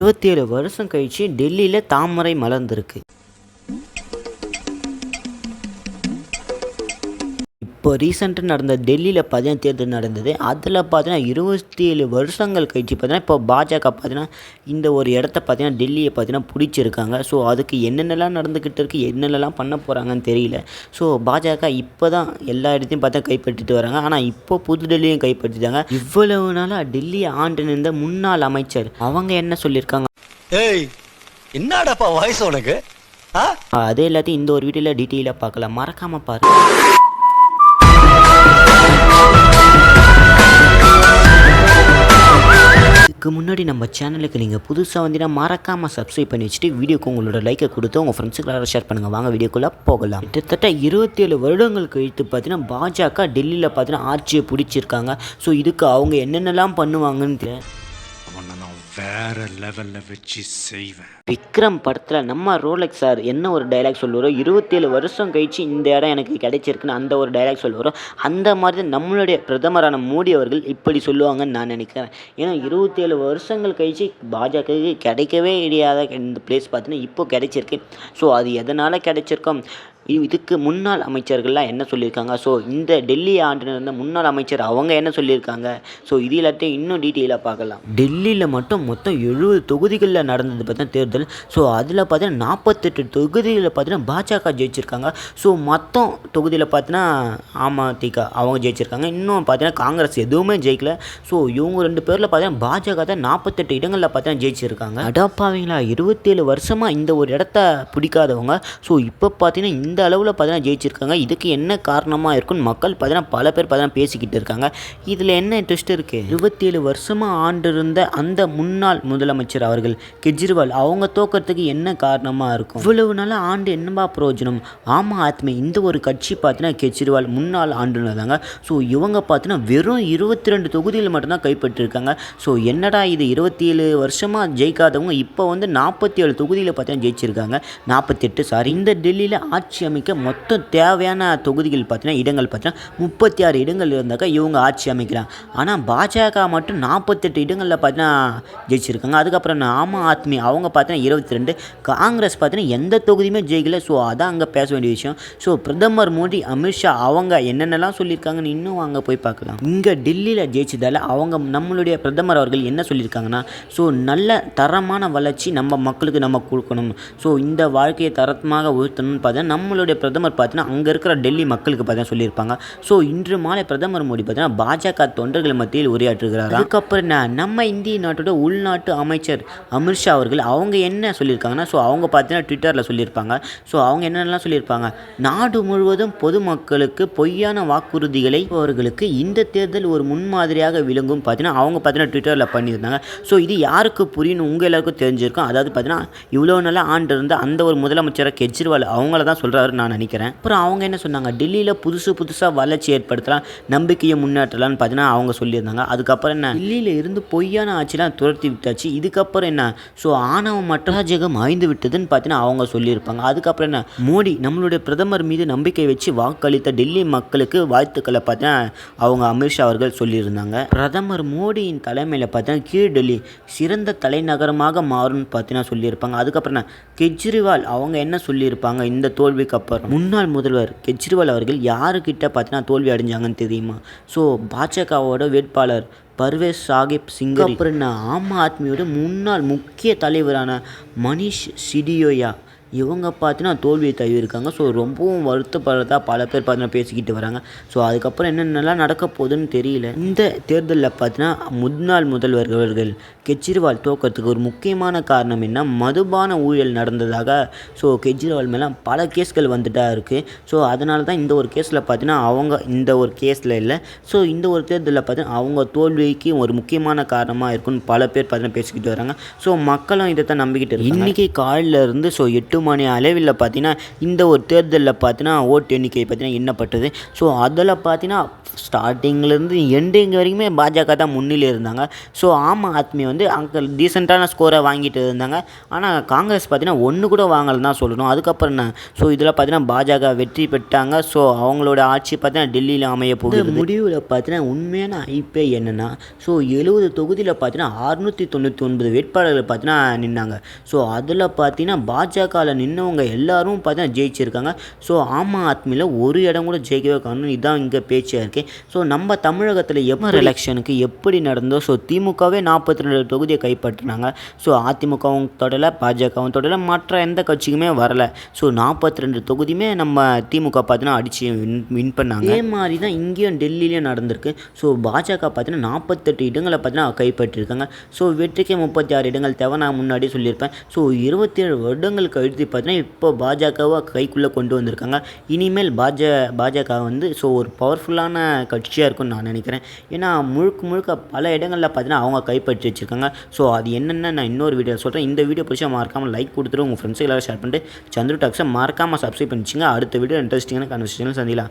இருபத்தேழு வருஷம் கழிச்சு டெல்லியில் தாமரை மலர்ந்திருக்கு. இப்போ ரீசெண்டாக நடந்த டெல்லியில் பார்த்தீங்கன்னா தேர்தல் நடந்தது. அதில் பார்த்தீங்கன்னா இருபத்தி ஏழு வருஷங்கள் கழிச்சு பார்த்தீங்கன்னா இப்போ பாஜக பார்த்தீங்கன்னா இந்த ஒரு இடத்த பார்த்தீங்கன்னா டெல்லியை பார்த்தீங்கன்னா பிடிச்சிருக்காங்க. ஸோ அதுக்கு என்னென்னலாம் நடந்துக்கிட்டு இருக்குது என்னென்னலாம் பண்ண போகிறாங்கன்னு தெரியல. ஸோ பாஜக இப்போ தான் எல்லா இடத்தையும் பார்த்தா கைப்பற்றிட்டு வராங்க. ஆனால் இப்போ புது டெல்லியும் கைப்பற்றிட்டாங்க. இவ்வளவு நாளாக டெல்லியை ஆண்டு நின்ற முன்னாள் அமைச்சர் அவங்க என்ன சொல்லியிருக்காங்க? ஏய் என்னடாப்பா வாய்ஸ் உனக்கு? அதே எல்லாத்தையும் இந்த ஒரு வீடியோவில் டீட்டெயிலாக பார்க்கலாம். மறக்காமல் பாருங்க. இதுக்கு முன்னாடி நம்ம சேனலுக்கு நீங்கள் புதுசாக வந்தீங்கன்னா மறக்காமல் சப்ஸ்கிரைப் பண்ணி வச்சுட்டு வீடியோக்கு உங்களோட லைக்கை கொடுத்து உங்கள் ஃப்ரெண்ட்ஸுக்கு ஷேர் பண்ணுங்கள் வாங்க வீடியோக்குள்ளே போகலாம். கிட்டத்தட்ட இருபத்தேழு வருடங்கள் கழித்து பார்த்தீங்கன்னா பாஜக டெல்லியில் பார்த்தீங்கன்னா ஆட்சியை பிடிச்சிருக்காங்க. ஸோ இதுக்கு அவங்க என்னென்னலாம் பண்ணுவாங்கன்னு தெரியல வேற லெவலில் வச்சு செய்வேன். விக்ரம் படத்தில் நம்ம ரோலக்ஸ் சார் என்ன ஒரு டைலாக் சொல்லுவாரோ இருபத்தேழு வருஷம் கழிச்சு இந்த இடம் எனக்கு கிடைச்சிருக்குன்னு அந்த ஒரு டைலாக் சொல்லுவாரோ அந்த மாதிரி தான் நம்மளுடைய பிரதமரான மோடி அவர்கள் இப்படி சொல்லுவாங்கன்னு நான் நினைக்கிறேன். ஏன்னா இருபத்தேழு வருஷங்கள் கழிச்சு பாஜகவுக்கு கிடைக்கவே இடையாத இந்த பிளேஸ் பார்த்தீங்கன்னா இப்போ கிடைச்சிருக்கு. ஸோ அது எதனால் கிடைச்சிருக்கோம்? இதுக்கு முன்னாள் அமைச்சர்கள்லாம் என்ன சொல்லியிருக்காங்க? ஸோ இந்த டெல்லி ஆண்டு இருந்த முன்னாள் அமைச்சர் அவங்க என்ன சொல்லியிருக்காங்க? ஸோ இது எல்லாத்தையும் இன்னும் டீட்டெயிலாக பார்க்கலாம். டெல்லியில் மட்டும் மொத்தம் எழுபது தொகுதிகளில் நடந்தது பார்த்தீங்கன்னா தேர்தல். ஸோ அதில் பார்த்தீங்கன்னா நாற்பத்தெட்டு தொகுதிகளில் பார்த்தீங்கன்னா பாஜக ஜெயிச்சிருக்காங்க. ஸோ மொத்தம் தொகுதியில் பார்த்தீங்கன்னா அமதிக அவங்க ஜெயிச்சிருக்காங்க. இன்னும் பார்த்தீங்கன்னா காங்கிரஸ் எதுவுமே ஜெயிக்கல. ஸோ இவங்க ரெண்டு பேரில் பார்த்தீங்கன்னா பாஜக தான் நாற்பத்தெட்டு இடங்களில் பார்த்தீங்கன்னா ஜெயிச்சிருக்காங்க. அடப்பாவீங்களா? இருபத்தேழு வருஷமாக இந்த ஒரு இடத்த பிடிக்காதவங்க. ஸோ இப்போ பார்த்தீங்கன்னா இந்த அளவில் பார்த்தீங்கன்னா ஜெயிச்சிருக்காங்க. இதுக்கு என்ன காரணமாக இருக்குன்னு மக்கள் பார்த்தீங்கன்னா பல பேர் பார்த்தீங்கன்னா பேசிக்கிட்டு இருக்காங்க. இதில் என்ன ட்விஸ்ட் இருக்குது இருபத்தேழு வருஷமாக ஆண்டு இருந்த அந்த முன்னாள் முதலமைச்சர் அவர்கள் கெஜ்ரிவால் அவங்க தோக்கிறதுக்கு என்ன காரணமாக இருக்கும்? இவ்வளவு நாள் ஆண்டு என்னப்பா பிரயோஜனம்? ஆம் ஆத்மி இந்த ஒரு கட்சி பார்த்தீங்கன்னா கெஜ்ரிவால் முன்னாள் ஆண்டுனர் தாங்க ஸோ இவங்க பார்த்தீங்கன்னா வெறும் இருபத்தி ரெண்டு தொகுதியில் மட்டும்தான் கைப்பற்றிருக்காங்க. ஸோ என்னடா இது? இருபத்தி ஏழு வருஷமாக ஜெயிக்காதவங்க இப்போ வந்து நாற்பத்தி ஏழு தொகுதியில் பார்த்தீங்கன்னா ஜெயிச்சிருக்காங்க. நாற்பத்தெட்டு சாரி இந்த டெல்லியில் ஆட்சி அமைக்க மொத்தம் தேவையான தொகுதிகள் பார்த்தீங்கன்னா இடங்கள் பார்த்தீங்கன்னா முப்பத்தி ஆறு இடங்கள் இருந்தாக்கா இவங்க ஆட்சி அமைக்கலாம் ஆனால் பாஜக மட்டும் நாற்பத்தெட்டு இடங்களில் பார்த்தீங்கன்னா ஜெயிச்சிருக்காங்க. அதுக்கப்புறம் நான் ஆம் ஆத்மி. அவங்க பார்த்தீங்கன்னா இருபத்தி ரெண்டு காங்கிரஸ் பார்த்தீங்கன்னா எந்த தொகுதியுமே ஜெயிக்கல. ஸோ அதான் அங்கே பேச வேண்டிய விஷயம். ஸோ பிரதமர் மோடி அமித்ஷா அவங்க என்னென்னலாம் சொல்லியிருக்காங்கன்னு இன்னும் அங்கே போய் பார்க்கலாம். இங்கே டெல்லியில் ஜெயிச்சதால் அவங்க நம்மளுடைய பிரதமர் அவர்கள் என்ன சொல்லியிருக்காங்கன்னா ஸோ நல்ல தரமான வளர்ச்சி நம்ம மக்களுக்கு நம்ம கொடுக்கணும். ஸோ இந்த வாழ்க்கையை தரமாக உயர்த்தணும்னு பார்த்தா நம்மளுடைய பிரதமர் பார்த்தீங்கன்னா அங்கே இருக்கிற டெல்லி மக்களுக்கு பார்த்தீங்கன்னா சொல்லியிருப்பாங்க. ஸோ இன்று மாலை பிரதமர் மோடி பார்த்தீங்கன்னா பாஜக தொண்டர்கள் மத்தியில் உரையாற்றுகிறார்? அதுக்கப்புறம் என்ன? நம்ம இந்திய நாட்டோட உள்நாட்டு அமைச்சர் அமித்ஷா அவர்கள் அவங்க என்ன சொல்லியிருக்காங்கன்னா ஸோ அவங்க பார்த்தீங்கன்னா ட்விட்டரில் சொல்லியிருப்பாங்க. ஸோ அவங்க என்னென்னலாம் சொல்லியிருப்பாங்க? நாடு முழுவதும் பொதுமக்களுக்கு பொய்யான வாக்குறுதிகளை அவர்களுக்கு இந்த தேர்தல் ஒரு முன்மாதிரியாக விளங்கும் பார்த்தீங்கன்னா அவங்க பார்த்தீங்கன்னா ட்விட்டரில் பண்ணியிருந்தாங்க. ஸோ இது யாருக்கு புரியணும் உங்கள் எல்லாருக்கும் தெரிஞ்சிருக்கும். அதாவது பார்த்தீங்கன்னா இவ்வளோ நாளாக ஆண்டு இருந்த அந்த ஒரு முதலமைச்சரை கெஜ்ரிவால் அவங்கள தான் சொல்கிறாரு நான் நினைக்கிறேன். அப்புறம் அவங்க என்ன சொன்னாங்க? டெல்லியில் புதுசு புதுசாக வளர்ச்சி ஏற்படுத்தலாம் நம்பிக்கையை முன்னேற்றலாம்னு பார்த்தீங்கன்னா அவங்க சொல்லியிருந்தாங்க. அதுக்கப்புறம் என்ன? டெல்லியில் இருந்து பொய்யான ஆட்சிலாம் துரத்தி விட்டாச்சு. இதுக்கப்புறம் என்ன? ஸோ ஆணவம் மற்ற ஜெகம் ஆய்ந்து விட்டதுன்னு பார்த்தீங்கன்னா அவங்க சொல்லியிருப்பாங்க. அதுக்கப்புறம் என்ன? மோடி நம்மளுடைய பிரதமர் மீது நம்பிக்கை வச்சு வாக்களித்த டெல்லி மக்களுக்கு வாழ்த்துக்களை பார்த்தீங்கன்னா அவங்க அமித்ஷா அவர்கள் சொல்லியிருந்தாங்க. பிரதமர் மோடியின் தலைமையில் பார்த்தீங்கன்னா கீழ் டெல்லி சிறந்த தலைநகரமாக மாறும்னு பார்த்தீங்கன்னா சொல்லியிருப்பாங்க. அதுக்கப்புறம் என்ன? கெஜ்ரிவால் அவங்க என்ன சொல்லியிருப்பாங்க? இந்த தோல்விக்கு அப்புறம் முன்னாள் முதல்வர் கெஜ்ரிவால் அவர்கள் யாருக்கிட்ட பார்த்தீங்கன்னா தோல்வி அடைஞ்சாங்கன்னு தெரியுமா? ஸோ பாஜகவோட வேட்பாளர் பர்வேஸ் சாஹிப் சிங் அப்புறம் என்ன ஆம் ஆத்மியோட முன்னாள் முக்கிய தலைவரான மனிஷ் சிடியோயா. இவங்க பார்த்தீங்கன்னா தோல்வியை தழுவிருக்காங்க ஸோ ரொம்பவும் வருத்தப்படுறதா பல பேர் பார்த்தீங்கன்னா பேசிக்கிட்டு வராங்க. ஸோ அதுக்கப்புறம் என்னென்னலாம் நடக்க போகுதுன்னு தெரியல. இந்த தேர்தலில் பார்த்தீங்கன்னா முன்னாள் முதல்வர் அவர்கள் கெஜ்ரிவால் தோக்கிறதுக்கு ஒரு முக்கியமான காரணம் என்ன? மதுபான ஊழல் நடந்ததாக ஸோ கெஜ்ரிவால் மேலே பல கேஸ்கள் வந்துட்டா இருக்குது ஸோ அதனால தான் இந்த ஒரு கேஸில் பார்த்தீங்கன்னா அவங்க இந்த ஒரு கேஸில் இல்லை. ஸோ இந்த ஒரு தேர்தலில் பார்த்தீங்கன்னா அவங்க தோல்விக்கு ஒரு முக்கியமான காரணமாக இருக்குன்னு பல பேர் பார்த்தீங்கன்னா பேசிக்கிட்டு வராங்க. ஸோ மக்களும் இதை தான் நம்பிக்கிட்டு இன்றைக்கி காலையில இருந்து ஸோ எட்டு மணி அளவில் பார்த்தீங்கன்னா இந்த ஒரு தேர்தலில் பார்த்தீங்கன்னா ஓட்டு எண்ணிக்கை பார்த்தீங்கன்னா எண்ணப்பட்டது. ஸோ அதில் பார்த்தீங்கன்னா ஸ்டார்டிங்லேருந்து எண்டிங் வரைக்குமே பாஜக தான் முன்னிலை இருந்தாங்க. ஸோ ஆம் ஆத்மி வந்து அங்கே டீசெண்டான ஸ்கோரை வாங்கிட்டு இருந்தாங்க. ஆனால் காங்கிரஸ் பார்த்தீங்கன்னா ஒன்று கூட வாங்கலைன்னு தான் சொல்லணும். அதுக்கப்புறம் என்ன? ஸோ இதில் பார்த்தீங்கன்னா பாஜக வெற்றி பெற்றாங்க. ஸோ அவங்களோட ஆட்சி பார்த்தீங்கன்னா டெல்லியில் அமைய போகுது. முடிவில் பார்த்தீங்கன்னா உண்மையான ஐப்பே என்னென்னா ஸோ எழுபது தொகுதியில் பார்த்தீங்கன்னா அறுநூற்றி தொண்ணூற்றி ஒன்பது வேட்பாளர்கள் பார்த்தீங்கன்னா நின்னாங்க. ஸோ அதில் பார்த்தீங்கன்னா அதில் நின்றவங்க எல்லாரும் பார்த்தீங்கன்னா ஜெயிச்சிருக்காங்க. ஸோ ஆம் ஆத்மியில் ஒரு இடம் கூட ஜெயிக்கவே காரணம் இதுதான் இங்கே பேச்சாக இருக்குது ஸோ நம்ம தமிழகத்தில் எப்போ எலெக்ஷனுக்கு எப்படி நடந்தோ ஸோ திமுகவே நாற்பத்தி ரெண்டு தொகுதியை கைப்பற்றினாங்க. ஸோ அதிமுகவும் தொடலை பாஜகவும் தொடலை மற்ற எந்த கட்சிக்குமே வரலை. ஸோ நாற்பத்தி ரெண்டு தொகுதியுமே நம்ம திமுக பார்த்தீங்கன்னா அடித்து வின் வின் பண்ணாங்க. அதே மாதிரி தான் இங்கேயும் டெல்லியிலையும் நடந்திருக்கு. ஸோ பாஜக பார்த்தீங்கன்னா நாற்பத்தெட்டு இடங்களை பார்த்தீங்கன்னா கைப்பற்றிருக்காங்க. ஸோ வெற்றிக்கு முப்பத்தி ஆறு இடங்கள் தேவை நான் முன்னாடியே சொல்லியிருப்பேன். ஸோ இருபத்தி ஏழு வருடங்களுக்கு கழித்து பார்த்தீங்கன்னா இப்போ பாஜகவை கைக்குள்ளே கொண்டு வந்திருக்காங்க. இனிமேல் பாஜ பாஜக வந்து ஸோ ஒரு பவர்ஃபுல்லான கட்சியாக இருக்கும்னு நான் நினைக்கிறேன். ஏன்னா முழுக்க முழுக்க பல இடங்களில் பார்த்தீங்கன்னா அவங்க கைப்பற்றி வச்சுருக்காங்க. ஸோ அது என்னென்னு நான் இன்னொரு வீடியோ சொல்கிறேன் இந்த வீடியோ பிடிச்சா மறக்காமல் லைக் கொடுத்துட்டு உங்கள் ஃப்ரெண்ட்ஸுக்கு எல்லாரும் ஷேர் பண்ணிட்டு சந்திர டாக்ஸை மறக்காமல் சப்ஸ்கிரைப் பண்ணிச்சிங்க. அடுத்த வீடியோ இன்ட்ரெஸ்டிங்கான கன்வர்சேஷன் சந்திலாம்